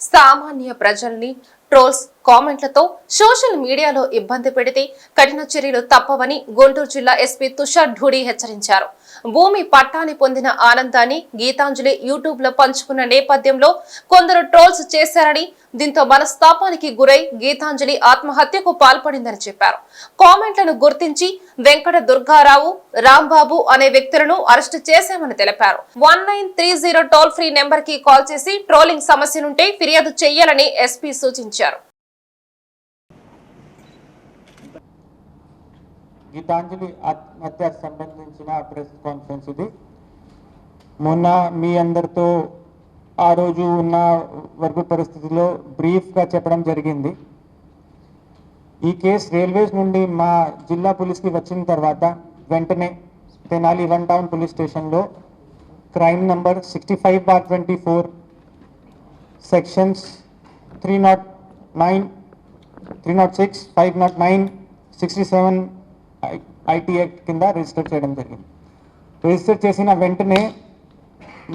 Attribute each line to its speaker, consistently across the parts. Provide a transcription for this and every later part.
Speaker 1: సామాన్య ప్రజల్ని trolls కామెంట్లతో social మీడియాలో ఇబ్బంది పెడితే కఠిన చర్యలు తప్పవని గుంటూరు జిల్లా ఎస్పీ తుషార్ ఢూడి హెచ్చరించారు. భూమి పట్టాన్ని పొందిన ఆనందాన్ని గీతాంజలి యూట్యూబ్లో పంచుకున్న నేపథ్యంలో కొందరు ట్రోల్స్ చేశారని దీంతో మనస్తాపానికి గురై గీతాంజలి ఆత్మహత్యకు పాల్పడిందని చెప్పారు. కామెంట్లను గుర్తించి వెంకట దుర్గారావు రాంబాబు అనే వ్యక్తులను అరెస్ట్ చేశామని తెలిపారు. One nine three zero toll free నెంబర్కి కాల్ చేసి ట్రోలింగ్ సమస్యనుంటే ఫిర్యాదు చేయాలని ఎస్పీ సూచించారు.
Speaker 2: గీతాంజలి ఆత్మహత్యకు సంబంధించిన ప్రెస్ కాన్ఫరెన్స్ ఇది. మొన్న మీ అందరితో ఆ రోజు ఉన్న వరకు పరిస్థితిలో బ్రీఫ్గా చెప్పడం జరిగింది. ఈ కేసు రైల్వేస్ నుండి మా జిల్లా పోలీస్కి వచ్చిన తర్వాత వెంటనే తెనాలి వన్ టౌన్ పోలీస్ స్టేషన్లో crime number sixty five bar twenty four sections three not nine three not six five not nine sixty seven IT act కింద రిజిస్టర్ చేయడం జరిగింది. రిజిస్టర్ చేసిన వెంటనే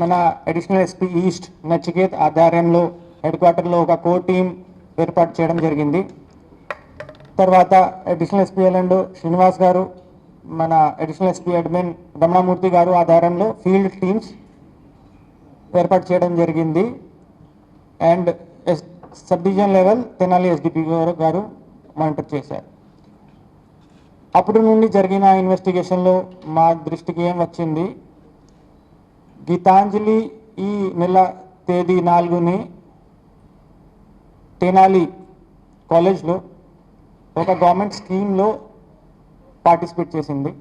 Speaker 2: మన అడిషనల్ ఎస్పీ ఈస్ట్ నచికేత్ ఆధ్వర్యంలో హెడ్ క్వార్టర్లో ఒక కో టీం ఏర్పాటు చేయడం జరిగింది. తర్వాత అడిషనల్ ఎస్పీ అండ్ శ్రీనివాస్ గారు మన అడిషనల్ ఎస్పీ అడ్మిన్ రమణమూర్తి గారు ఆధారంలో ఫీల్డ్ టీమ్స్ ఏర్పాటు చేయడం జరిగింది. And S sub division level Tenali SDP గారు గారు మానిటర్ చేశారు. అప్పటి నుండి జరిగిన ఇన్వెస్టిగేషన్లో మా దృష్టికి ఏం వచ్చింది? గీతాంజలి ఈ నెల తేదీ నాలుగుని తెనాలి కాలేజ్లో ఒక గవర్నమెంట్ స్కీమ్లో పార్టిసిపేట్ చేసింది.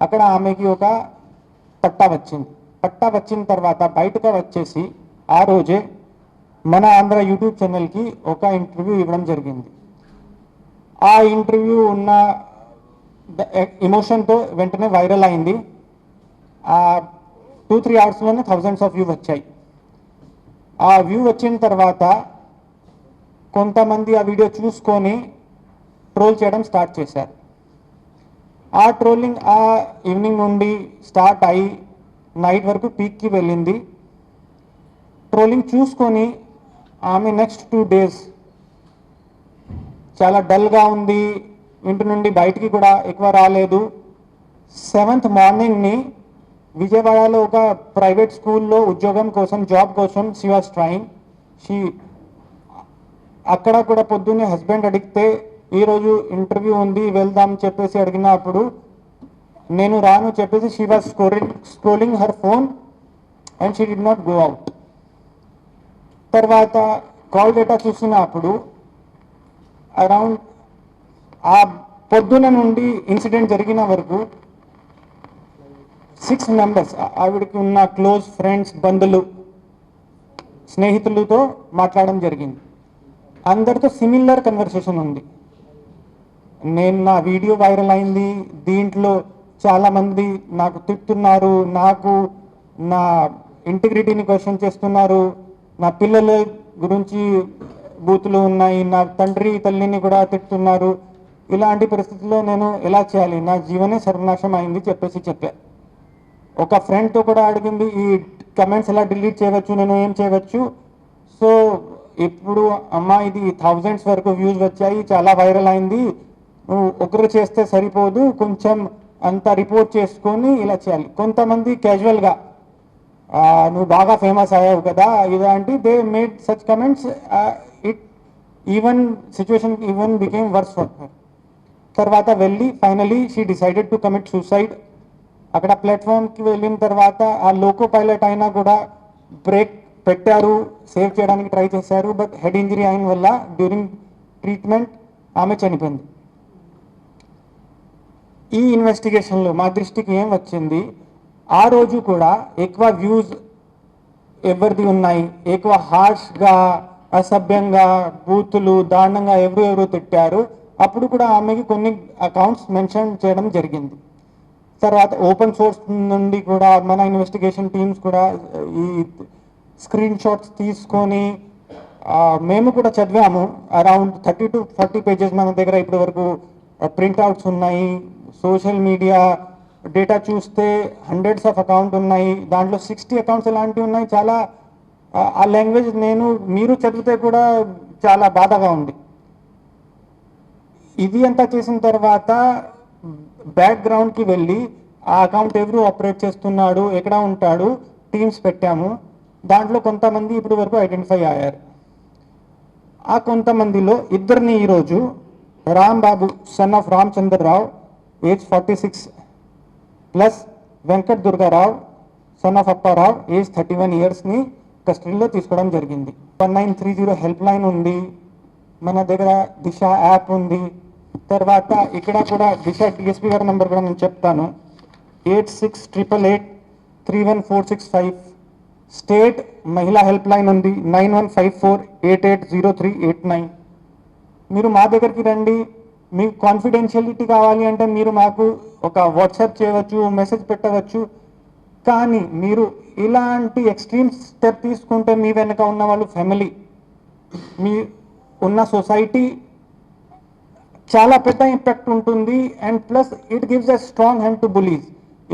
Speaker 2: అక్కడ ఆమెకి ఒక పట్టా వచ్చింది. పట్టా వచ్చిన తర్వాత బయటకు వచ్చేసి ఆ రోజే మన ఆంధ్ర యూట్యూబ్ ఛానల్కి ఒక ఇంటర్వ్యూ ఇవ్వడం జరిగింది. ఆ ఇంటర్వ్యూ ఉన్న ఎమోషన్తో uh, వెంటనే వైరల్ అయింది. ఆ టూ త్రీ అవర్స్లోనే థౌజండ్స్ ఆఫ్ వ్యూ వచ్చాయి. ఆ వ్యూ వచ్చిన తర్వాత కొంతమంది ఆ వీడియో చూసుకొని ట్రోల్ చేయడం స్టార్ట్ చేశారు. ఆ ట్రోలింగ్ ఆ ఈవినింగ్ నుండి స్టార్ట్ అయి నైట్ వరకు పీక్కి వెళ్ళింది. ట్రోలింగ్ చూసుకొని ఆమె నెక్స్ట్ టూ డేస్ చాలా డల్గా ఉంది. ఇంటి నుండి బయటికి కూడా ఎక్కువ రాలేదు. సెవెంత్ మార్నింగ్ని విజయవాడలో ఒక ప్రైవేట్ స్కూల్లో ఉద్యోగం కోసం జాబ్ కోసం షీ వాజ్ ట్రైంగ్ షీ అక్కడ కూడా పొద్దున్నే హస్బెండ్ అడిగితే ఈరోజు ఇంటర్వ్యూ ఉంది వెళ్దాం చెప్పేసి అడిగినప్పుడు నేను రాను చెప్పేసి she was scoring scrolling her phone and she did not go out తర్వాత కాల్ డేటా చూసినప్పుడు అరౌండ్ ఆ పొద్దున నుండి ఇన్సిడెంట్ జరిగిన వరకు సిక్స్ మెంబర్స్ ఆవిడకి ఉన్న క్లోజ్ ఫ్రెండ్స్ బంధువులు స్నేహితులతో మాట్లాడడం జరిగింది. అందరితో సిమిలర్ కన్వర్సేషన్ ఉంది. నేను నా వీడియో వైరల్ అయింది. దీంట్లో చాలామంది నాకు తిట్టున్నారు నాకు నా ఇంటిగ్రిటీని క్వశ్చన్ చేస్తున్నారు. నా పిల్లల గురించి బూతులు ఉన్నాయి. నా తండ్రి తల్లిని కూడా తిట్టున్నారు ఇలాంటి పరిస్థితుల్లో నేను ఎలా చేయాలి? నా జీవనే సర్వనాశం అయింది చెప్పేసి చెప్పా. ఒక ఫ్రెండ్తో కూడా అడిగింది ఈ కమెంట్స్ ఎలా డిలీట్ చేయవచ్చు నేను ఏం చేయవచ్చు? సో ఇప్పుడు అమ్మ ఇది థౌజండ్స్ వరకు వ్యూస్ వచ్చాయి చాలా వైరల్ అయింది. నువ్వు ఒకరు చేస్తే సరిపోదు కొంచెం అంత రిపోర్ట్ చేసుకొని ఇలా చేయాలి. కొంతమంది క్యాజువల్గా నువ్వు బాగా ఫేమస్ అయ్యావు కదా ఇలాంటి they made such comments it even situation even became worse for her తర్వాత వెళ్ళి finally she decided to commit suicide అక్కడ ప్లాట్ఫామ్కి వెళ్ళిన తర్వాత ఆ లోకో పైలట్ అయినా కూడా బ్రేక్ పెట్టారు సేవ్ చేయడానికి ట్రై చేశారు. బట్ హెడ్ ఇంజరీ అయిన వల్ల డ్యూరింగ్ ట్రీట్మెంట్ ఆమె చనిపోయింది. ఈ ఇన్వెస్టిగేషన్లో మా దృష్టికి ఏం వచ్చింది? ఆ రోజు కూడా ఎక్కువ వ్యూస్ ఎవరిది ఉన్నాయి? ఎక్కువ హార్ష్గా అసభ్యంగా బూతులు దారుణంగా ఎవరు ఎవరు తిట్టారు? అప్పుడు కూడా ఆమెకి కొన్ని అకౌంట్స్ మెన్షన్ చేయడం జరిగింది. తర్వాత ఓపెన్ సోర్స్ నుండి కూడా మన ఇన్వెస్టిగేషన్ టీమ్స్ కూడా ఈ స్క్రీన్ షాట్స్ తీసుకొని మేము కూడా చదివాము. Around thirty to forty pages మన దగ్గర ఇప్పటి వరకు ప్రింట్అవుట్స్ ఉన్నాయి. సోషల్ మీడియా డేటా చూస్తే హండ్రెడ్స్ ఆఫ్ అకౌంట్ ఉన్నాయి. దాంట్లో సిక్స్టీ అకౌంట్స్ ఇలాంటివి ఉన్నాయి. చాలా ఆ లాంగ్వేజ్ నేను మీరు చదివితే కూడా చాలా బాధగా ఉంది. ఇది అంతా చేసిన తర్వాత బ్యాక్గ్రౌండ్కి వెళ్ళి ఆ అకౌంట్ ఎవరు ఆపరేట్ చేస్తున్నాడు ఎక్కడ ఉంటాడు టీమ్స్ పెట్టాము. దాంట్లో కొంతమంది ఇప్పటి వరకు ఐడెంటిఫై అయ్యారు. ఆ కొంతమందిలో ఇద్దరిని ఈరోజు Ram Babu son of Ramachandrarao age forty six plus Venkat Durgarao son of Apparao age thirty one ఇయర్స్ని కస్టడీలో తీసుకోవడం జరిగింది. One nine three zero help line ఉంది. మన దగ్గర దిశ యాప్ ఉంది. తర్వాత ఇక్కడ కూడా దిశ డిఎస్పీ గారి నెంబర్ కూడా నేను చెప్తాను. Eight six triple eight three one four six five. State మహిళా హెల్ప్ లైన్ ఉంది. Nine one five four eight eight zero three eight nine. మీరు మా దగ్గరికి రండి. మీకు కాన్ఫిడెన్షియలిటీ కావాలి అంటే మీరు మాకు ఒక వాట్సాప్ చేయవచ్చు మెసేజ్ పెట్టవచ్చు. కానీ మీరు ఇలాంటి ఎక్స్ట్రీమ్ స్టెప్ తీసుకుంటే మీ వెనక ఉన్న వాళ్ళు ఫ్యామిలీ మీ ఉన్న సొసైటీ చాలా పెద్ద ఇంపాక్ట్ ఉంటుంది. And plus it gives a strong hand to bullies